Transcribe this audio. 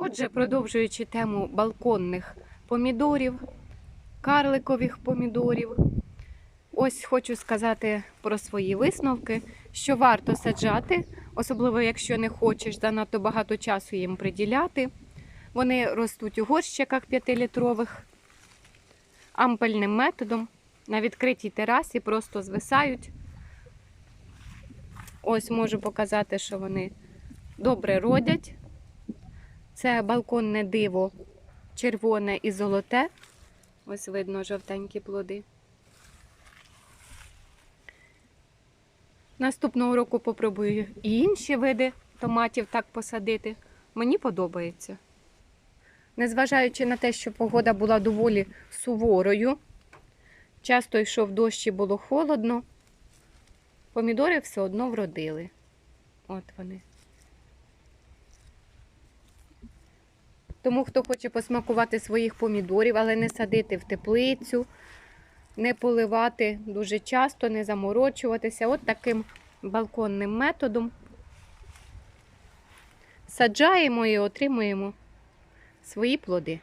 Отже, продовжуючи тему балконних помідорів, карликових помідорів, ось хочу сказати про свої висновки, що варто саджати, особливо якщо не хочеш занадто багато часу їм приділяти. Вони ростуть у горщиках 5-літрових, ампельним методом на відкритій терасі просто звисають. Ось можу показати, що вони добре родять. Це балконне диво червоне і золоте. Ось видно жовтенькі плоди. Наступного року попробую і інші види томатів так посадити. Мені подобається. Незважаючи на те, що погода була доволі суворою, часто йшов дощ і було холодно, помідори все одно вродили. От вони. Тому хто хоче посмакувати своїх помідорів, але не садити в теплицю, не поливати дуже часто, не заморочуватися. От таким балконним методом саджаємо і отримуємо свої плоди.